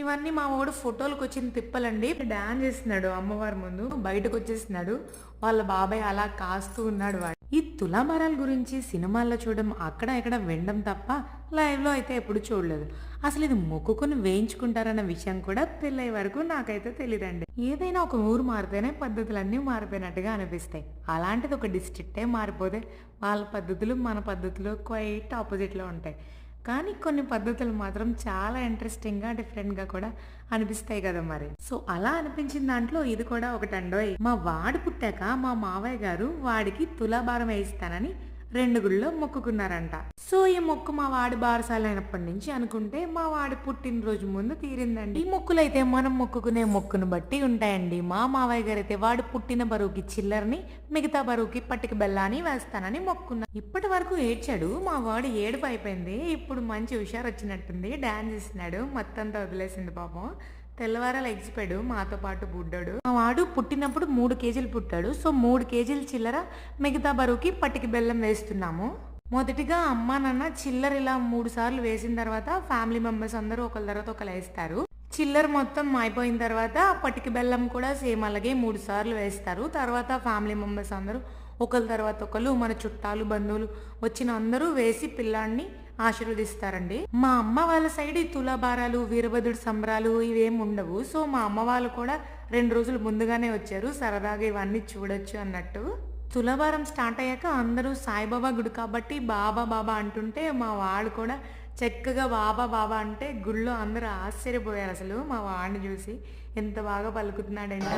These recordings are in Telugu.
ఇవన్నీ మా వాడు ఫోటోలకు వచ్చిన తిప్పలండి. డాన్స్ చేస్తున్నాడు అమ్మవారి ముందు. బయటకు వచ్చేస్తున్నాడు. వాళ్ళ బాబాయ్ అలా కాస్తూ ఉన్నాడు వాడు. ఈ తులామరాల గురించి సినిమాల్లో చూడడం అక్కడ ఇక్కడ వినడం తప్ప లైవ్లో అయితే ఎప్పుడు చూడలేదు. అసలు ఇది మొక్కుకుని వేయించుకుంటారన్న విషయం కూడా పెళ్ళయ్యే వరకు నాకైతే తెలియదండి ఏదైనా ఒక ఊరు మారితేనే పద్ధతులన్నీ మారిపోయినట్టుగా అనిపిస్తాయి. అలాంటిది ఒక డిస్ట్రిక్టే మారిపోతే వాళ్ళ పద్ధతులు మన పద్ధతులు క్వైట్ ఆపోజిట్లో ఉంటాయి. కానీ కొన్ని పద్ధతులు మాత్రం చాలా ఇంట్రెస్టింగ్గా డిఫరెంట్గా కూడా అనిపిస్తాయి కదా మరి. సో అలా అనిపించిన దాంట్లో ఇది కూడా ఒకటండోయ్. మా వాడు పుట్టాక మా మావయ్య గారు వాడికి తులాభారం వేయిస్తానని రెండు గుళ్ళో మొక్కుకున్నారంట. సో ఈ మొక్కు మా వాడి బారసాలైనప్పటి నుంచి అనుకుంటే మా వాడి పుట్టినరోజు ముందు తీరిందండి. ఈ మొక్కులు అయితే మనం మొక్కుకునే మొక్కును బట్టి ఉంటాయండి. మా మావయ్య గారు అయితే వాడు పుట్టిన బరువుకి చిల్లర్ని మిగతా బరువుకి పట్టిక బెల్లాని వేస్తానని మొక్కున్నా ఇప్పటి వరకు ఏడ్చాడు. మా వాడు ఏడుపు అయిపోయింది. ఇప్పుడు మంచి హుషారు వచ్చినట్టుంది డాన్స్ చేస్తున్నాడు. మొత్తంతా వదిలేసింది పాపం. తెల్లవారాలు ఎగిసిపోయాడు మాతో పాటు బుడ్డాడు. మా వాడు పుట్టినప్పుడు మూడు కేజీలు పుట్టాడు సో మూడు కేజీలు చిల్లర మిగతా బరువుకి పట్టికి బెల్లం వేస్తున్నాము. మొదటిగా అమ్మ నాన్న చిల్లర ఇలా మూడు సార్లు వేసిన తర్వాత ఫ్యామిలీ మెంబర్స్ అందరూ ఒకరి తర్వాత ఒకరు వేస్తారు. చిల్లర మొత్తం అయిపోయిన తర్వాత పట్టిక బెల్లం కూడా సేమ్ అలాగే మూడు సార్లు వేస్తారు. తర్వాత ఫ్యామిలీ మెంబర్స్ అందరూ ఒకరి తర్వాత ఒకరు మన చుట్టాలు బంధువులు వచ్చిన అందరూ వేసి పిల్లాడిని ఆశీర్వదిస్తారండి. మా అమ్మ వాళ్ళ సైడ్ ఈ తులాభారాలు వీరభద్రుడు సంబరాలు ఇవేం ఉండవు. సో మా అమ్మ వాళ్ళు కూడా రెండు రోజులు ముందుగానే వచ్చారు. సరదాగా ఇవన్నీ చూడొచ్చు అన్నట్టు. తులాభారం స్టార్ట్ అయ్యాక అందరూ సాయిబాబా గుడి కాబట్టి బాబా బాబా అంటుంటే మా వాడు కూడా చక్కగా బాబా బాబా అంటే గుళ్ళో అందరూ ఆశ్చర్యపోయారు అసలు మా వాడిని చూసి. ఎంత బాగా పలుకుతున్నాడంటే.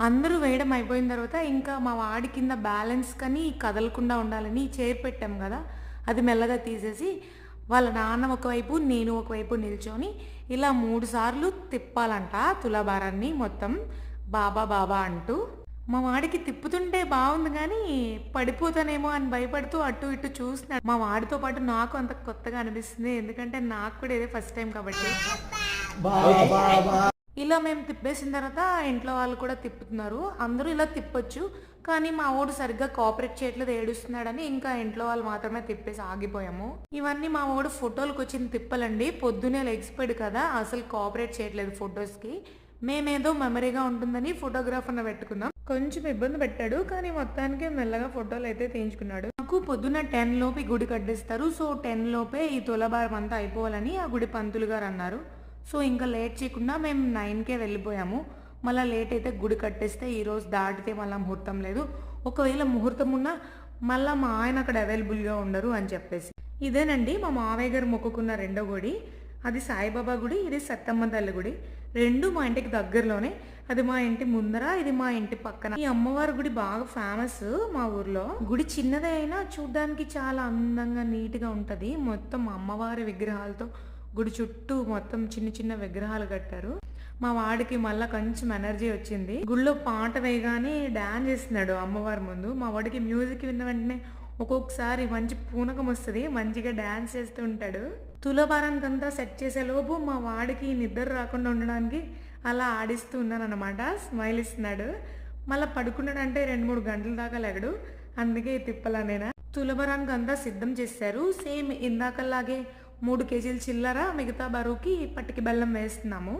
అందరూ వేయడం అయిపోయిన తర్వాత ఇంకా మా వాడి కింద బ్యాలెన్స్ కానీ కదలకుండా ఉండాలని చైర్ పెట్టాం కదా అది మెల్లగా తీసేసి వాళ్ళ నాన్న ఒకవైపు నేను ఒకవైపు నిల్చొని ఇలా మూడు సార్లు తిప్పాలంట తులాభారాన్ని మొత్తం. బాబా బాబా అంటూ మా వాడికి తిప్పుతుంటే బాగుంది కానీ పడిపోతానేమో అని భయపడుతూ అటు ఇటు చూస్తున్నాడు. మా వాడితో పాటు నాకు అంత కొత్తగా అనిపిస్తుంది. ఎందుకంటే నాకు కూడా ఇదే ఫస్ట్ టైం కాబట్టి. ఇలా మేము తిప్పేసిన తర్వాత ఇంట్లో వాళ్ళు కూడా తిప్పుతున్నారు. అందరూ ఇలా తిప్పొచ్చు. కానీ మా ఊడు సరిగ్గా కోఆపరేట్ చేయట్లేదు ఏడుస్తున్నాడని ఇంకా ఇంట్లో వాళ్ళు మాత్రమే తిప్పేసి ఆగిపోయాము. ఇవన్నీ మా ఊడు ఫోటోలకు వచ్చిన తిప్పలండి. పొద్దునే లెగ్స్పెడ్ కదా అసలు కోఆపరేట్ చేయట్లేదు ఫొటోస్కి మేమేదో మెమరీగా ఉంటుందని ఫోటోగ్రాఫర్ని పెట్టుకున్నాం. కొంచెం ఇబ్బంది పెట్టాడు కానీ మొత్తానికి మెల్లగా ఫోటోలు అయితే తీయించుకున్నాడు. నాకు పొద్దున్న టెన్ లోపు గుడి కట్టిస్తారు సో టెన్ లోపే ఈ తులభారం అంతా అయిపోవాలని ఆ గుడి పంతులు గారు అన్నారు. సో ఇంకా లేట్ చేయకుండా మేము నైన్కే వెళ్ళిపోయాము. మళ్ళీ లేట్ అయితే గుడి కట్టేస్తే ఈరోజు దాటితే మళ్ళీ ముహూర్తం లేదు. ఒకవేళ ముహూర్తం ఉన్నా మళ్ళీ మా ఆయన అక్కడ అవైలబుల్గా ఉండరు అని చెప్పేసి. ఇదేనండి మా మావయ్య గారు మొక్కుకున్న రెండో గుడి. అది సాయిబాబా గుడి ఇది సత్తమ్మ తల్లి గుడి. రెండు మా ఇంటికి దగ్గరలోనే. అది మా ఇంటి ముందర ఇది మా ఇంటి పక్కన. ఈ అమ్మవారి గుడి బాగా ఫేమస్ మా ఊర్లో. గుడి చిన్నదే అయినా చూడడానికి చాలా అందంగా నీట్గా ఉంటది. మొత్తం అమ్మవారి విగ్రహాలతో గుడి చుట్టూ మొత్తం చిన్న చిన్న విగ్రహాలు కట్టారు. మా వాడికి మళ్ళా కొంచెం ఎనర్జీ వచ్చింది. గుళ్ళో పాట వేయగానే డాన్స్ చేస్తున్నాడు అమ్మవారి ముందు. మా వాడికి మ్యూజిక్ విన్న వెంటనే ఒక్కొక్కసారి మంచి పూనకం వస్తుంది మంచిగా డాన్స్ చేస్తూ ఉంటాడు. తులభారానికి అంతా సెట్ చేసే లోపు మా వాడికి నిద్ర రాకుండా ఉండడానికి అలా ఆడిస్తూ ఉన్నాను అనమాట స్మైల్ ఇస్తున్నాడు. మళ్ళీ పడుకున్నాడు అంటే రెండు మూడు గంటల దాకా లేడు అందుకే ఈ తిప్పలా నేను తులభరానికి అంతా సిద్ధం చేశారు. సేమ్ ఇందాకలాగే మూడు కేజీలు చిల్లర మిగతా బరువుకి పట్టికి బెల్లం వేస్తున్నాము.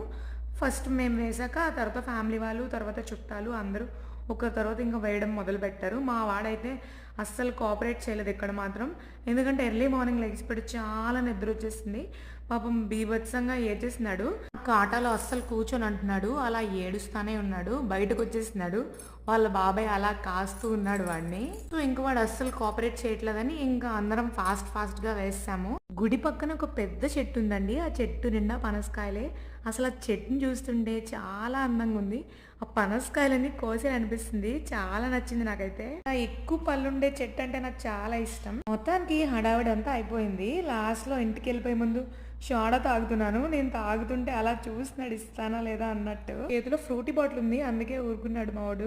ఫస్ట్ మేము వేసాక తర్వాత ఫ్యామిలీ వాళ్ళు తర్వాత చుట్టాలు అందరూ ఒక తర్వాత ఇంకా వేయడం మొదలు పెట్టారు. మా వాడైతే అస్సలు కోఆపరేట్ చేయలేదు ఇక్కడ మాత్రం. ఎందుకంటే ఎర్లీ మార్నింగ్ లెగ్స్ పెట్టి చాలా నిద్ర వచ్చేసింది. పాపం బీభత్సంగా ఏచేస్తున్నాడు కాటాలో అస్సలు కూర్చొని అంటున్నాడు. అలా ఏడుస్తానే ఉన్నాడు. బయటకు వచ్చేసినాడు వాళ్ళ బాబాయ్ అలా కాస్తూ ఉన్నాడు వాడిని. సో ఇంక వాడు అస్సలు కోఆపరేట్ చేయట్లేదని ఇంకా అందరం ఫాస్ట్ ఫాస్ట్గా వేసాము. గుడి పక్కన ఒక పెద్ద చెట్టు ఉందండి ఆ చెట్టు నిండా పనసకాయలే. అసలు ఆ చెట్టుని చూస్తుంటే చాలా అందంగా ఉంది. ఆ పనసకాయలన్నీ కోసి అనిపిస్తుంది. చాలా నచ్చింది నాకైతే. ఎక్కువ ఎక్కువ పళ్ళుండే చెట్టు అంటే నాకు చాలా ఇష్టం. మొత్తానికి హడావిడి అంతా అయిపోయింది. లాస్ట్లో ఇంటికి వెళ్ళిపోయే ముందు షోడా తాగుతున్నాను. నేను తాగుతుంటే అలా చూసి నడిస్తానా లేదా అన్నట్టు. చేతిలో ఫ్రూటీ బాటిల్ ఉంది. అందుకే ఊరుకున్నాడు మా వాడు.